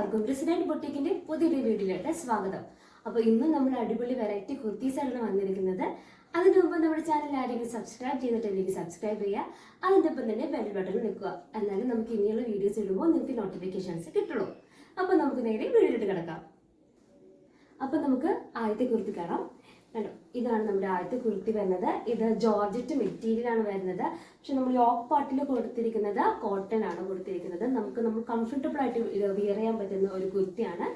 എല്ലാവർക്കും പ്രസിഡന്റ് ബൊട്ടിക്കിന്റെ പുതിയൊരു വീഡിയോയിലേക്ക് സ്വാഗതം. അപ്പോൾ ഇന്ന് നമ്മൾ അടിപൊളി വെറൈറ്റി കുർത്തീസാണ് വന്നിരിക്കുന്നത്. അതിന് മുമ്പ് നമ്മുടെ ചാനൽ ആരെങ്കിലും സബ്സ്ക്രൈബ് ചെയ്തിട്ടില്ലെങ്കിൽ സബ്സ്ക്രൈബ് ചെയ്യുക. അതിനൊപ്പം തന്നെ ബെൽ ബട്ടൺ നിൽക്കുക. എന്നാലും നമുക്ക് ഇനിയുള്ള വീഡിയോസ് ഇടുമ്പോൾ നിങ്ങൾക്ക് നോട്ടിഫിക്കേഷൻസ് കിട്ടുള്ളൂ. അപ്പോൾ നമുക്ക് നേരെ വീഡിയോയിലോട്ട് കിടക്കാം. അപ്പോൾ നമുക്ക് ആദ്യത്തെ കുർത്തി കാണാം. കണ്ടോ? ഇതാണ് നമ്മുടെ ആദ്യത്തെ കുർത്തി വരുന്നത്. ഇത് ജോർജറ്റ് മെറ്റീരിയൽ ആണ് വരുന്നത്. പക്ഷെ നമ്മൾ യോക്ക് പാർട്ടിൽ കൊടുത്തിരിക്കുന്നത് കോട്ടൺ ആണ് കൊടുത്തിരിക്കുന്നത്. നമുക്ക് നമ്മൾ കംഫർട്ടബിൾ ആയിട്ട് വിയർ ചെയ്യാൻ പറ്റുന്ന ഒരു കുർത്തിയാണ്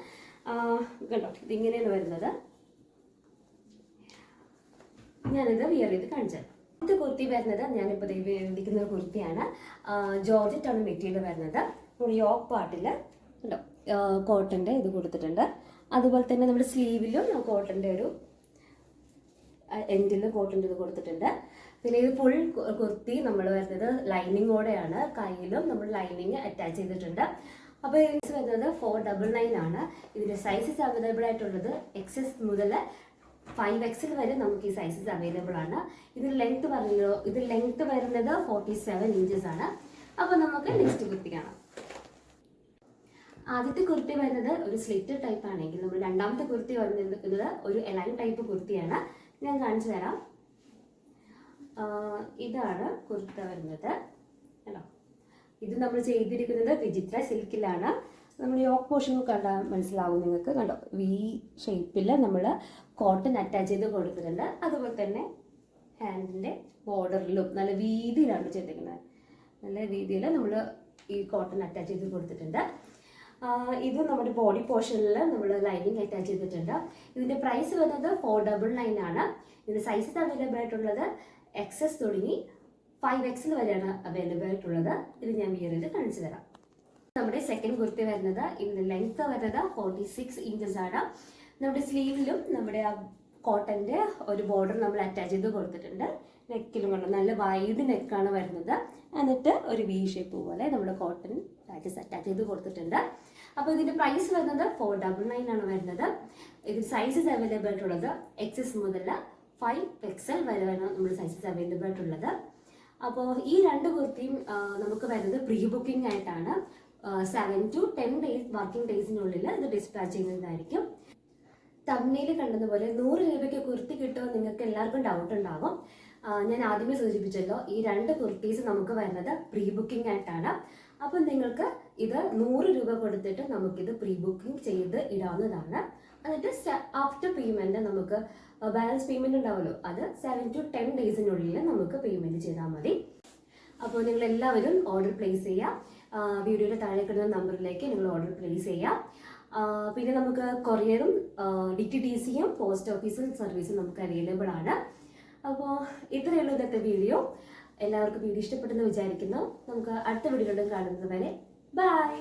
കണ്ടോ? ഇതിങ്ങനെയാണ് വരുന്നത്. ഞാനിത് വിയർ ചെയ്ത് കാണിച്ചത് ആദ്യത്തെ കുർത്തി വരുന്നത് ഞാനിപ്പോൾ ഉപയോഗിക്കുന്ന ഒരു കുർത്തിയാണ് ജോർജറ്റ് ആണ് മെറ്റീരിയൽ വരുന്നത്. യോക്ക് പാർട്ടിൽ കണ്ടോ? കോട്ടന്റെ ഇത് കൊടുത്തിട്ടുണ്ട്. അതുപോലെ തന്നെ നമ്മുടെ സ്ലീവിലും കോട്ടന്റെ ഒരു എൻഡിലും കോട്ടന്റെ ഇത് കൊടുത്തിട്ടുണ്ട്. പിന്നെ ഇത് ഫുൾ കുർത്തി നമ്മൾ വരുന്നത് ലൈനിങ്ങോടെയാണ് കയ്യിലും നമ്മൾ ലൈനിങ് അറ്റാച്ച് ചെയ്തിട്ടുണ്ട്. അപ്പോൾ ഇത് വരുന്നത് ഫോർ ഡബിൾ നയൻ ആണ്. ഇതിന്റെ സൈസസ് അവൈലബിൾ ആയിട്ടുള്ളത് എക്സ് എസ് മുതൽ ഫൈവ് എക്സിൽ വരെ നമുക്ക് ഈ സൈസസ് അവൈലബിൾ ആണ്. ഇതിന് ലെങ്ത് പറഞ്ഞല്ലോ ഇത് ലെങ്ത് വരുന്നത് ഫോർട്ടി സെവൻ ഇഞ്ചസ് ആണ്. അപ്പോൾ നമുക്ക് നെക്സ്റ്റ് കുർത്തി കാണാം. ആദ്യത്തെ കുർത്തി വരുന്നത് ഒരു സ്ലിറ്റ് ടൈപ്പ് ആണെങ്കിൽ നമ്മൾ രണ്ടാമത്തെ കുർത്തി വരുന്നത് ഒരു എലൈൻ ടൈപ്പ് കുർത്തിയാണ്. ഞാൻ കാണിച്ചു തരാം. ഇതാണ് കുർത്ത വരുന്നത്. കേട്ടോ ഇത് നമ്മൾ ചെയ്തിരിക്കുന്നത് വിചിത്ര സിൽക്കിലാണ്. നമ്മൾ യോക്ക് പോർഷൻ കണ്ടാൽ മനസ്സിലാവും നിങ്ങൾക്ക്. കണ്ടോ? വി ഷേപ്പിൽ നമ്മൾ കോട്ടൺ അറ്റാച്ച് ചെയ്ത് കൊടുത്തിട്ടുണ്ട്. അതുപോലെ തന്നെ ഹാൻഡിന്റെ ബോർഡറിലും നല്ല വീതിയിലാണ് ചെയ്തിരിക്കുന്നത്. നല്ല രീതിയിൽ നമ്മൾ ഈ കോട്ടൺ അറ്റാച്ച് ചെയ്ത് കൊടുത്തിട്ടുണ്ട്. ഇത് നമ്മുടെ ബോഡി പോർഷനിൽ നമ്മൾ ലൈനിങ് അറ്റാച്ച് ചെയ്തിട്ടുണ്ട്. ഇതിന്റെ പ്രൈസ് വരുന്നത് ഫോർ ഡബിൾ നയൻ ആണ്. ഇതിന്റെ സൈസസ് അവൈലബിൾ ആയിട്ടുള്ളത് എക്സസ് തുടങ്ങി ഫൈവ് എക്സിൽ വരെയാണ് അവൈലബിൾ ആയിട്ടുള്ളത്. ഇത് ഞാൻ വിയറിൽ കാണിച്ചു തരാം. നമ്മുടെ സെക്കൻഡ് കുർത്തി വരുന്നത് ഇതിന്റെ ലെങ്ത് വരുന്നത് ഫോർട്ടി സിക്സ് ഇഞ്ചസ് ആണ്. നമ്മുടെ സ്ലീവിലും നമ്മുടെ ആ കോട്ടന്റെ ഒരു ബോർഡർ നമ്മൾ അറ്റാച്ച് ചെയ്ത് കൊടുത്തിട്ടുണ്ട്. നെക്കിലും കൊണ്ട് നല്ല വൈഡ് നെക്കാണ് വരുന്നത്. എന്നിട്ട് ഒരു വി ഷേപ്പ് പോലെ നമ്മൾ കോട്ടൺ പാറ്റസ് അറ്റാച്ച് ചെയ്ത് കൊടുത്തിട്ടുണ്ട്. അപ്പോൾ ഇതിന്റെ പ്രൈസ് വരുന്നത് ഫോർ ഡബിൾ നയൻ ആണ് വരുന്നത്. ഇത് സൈസസ് അവൈലബിൾ ആയിട്ടുള്ളത് എക്സസ് മുതൽ ഫൈവ് എക്സൽ വരെയാണ് നമ്മൾ സൈസസ് അവൈലബിൾ ആയിട്ടുള്ളത്. അപ്പോൾ ഈ രണ്ട് കുർത്തിയും നമുക്ക് വരുന്നത് പ്രീ ബുക്കിംഗ് ആയിട്ടാണ് seven to ten days working ഡേയ്സിനുള്ളിൽ ഇത് ഡിസ്പാച്ച് ചെയ്യുന്നതായിരിക്കും. തമ്മിൽ കണ്ടതുപോലെ നൂറ് രൂപയ്ക്ക് കുർത്തി കിട്ടുമോ നിങ്ങൾക്ക് എല്ലാവർക്കും ഡൗട്ട് ഉണ്ടാകും. ഞാൻ ആദ്യമേ സൂചിപ്പിച്ചല്ലോ ഈ രണ്ട് കുർത്തീസ് നമുക്ക് വരുന്നത് പ്രീ ബുക്കിംഗ് ആയിട്ടാണ്. അപ്പം നിങ്ങൾക്ക് ഇത് നൂറ് രൂപ കൊടുത്തിട്ട് നമുക്കിത് പ്രീ ബുക്കിംഗ് ചെയ്ത് ഇടാവുന്നതാണ്. എന്നിട്ട് ആഫ്റ്റർ പേയ്മെന്റ് നമുക്ക് ബാലൻസ് പേയ്മെന്റ് ഉണ്ടാവുമല്ലോ അത് സെവൻ ടു ടെൻ ഡേയ്സിനുള്ളിൽ നമുക്ക് പേയ്മെന്റ് ചെയ്താൽ മതി. അപ്പോൾ നിങ്ങൾ എല്ലാവരും ഓർഡർ പ്ലേസ് ചെയ്യുക വീഡിയോയുടെ താഴെ കിടന്ന നമ്പറിലേക്ക് നിങ്ങൾ ഓർഡർ പ്ലേസ് ചെയ്യുക പിന്നെ നമുക്ക് കൊറിയറും ഡി ടി ഡി സിയും പോസ്റ്റ് ഓഫീസും സർവീസും നമുക്ക് അവൈലബിൾ ആണ്. അപ്പോൾ ഇത്രയേ ഉള്ളൂ ഇന്നത്തെ വീഡിയോ എല്ലാവർക്കും വീഡിയോ ഇഷ്ടപ്പെട്ടെന്ന് വിചാരിക്കുന്നു. നമുക്ക് അടുത്ത വീഡിയോയിലും കാണുന്നത് വരെ. ബൈ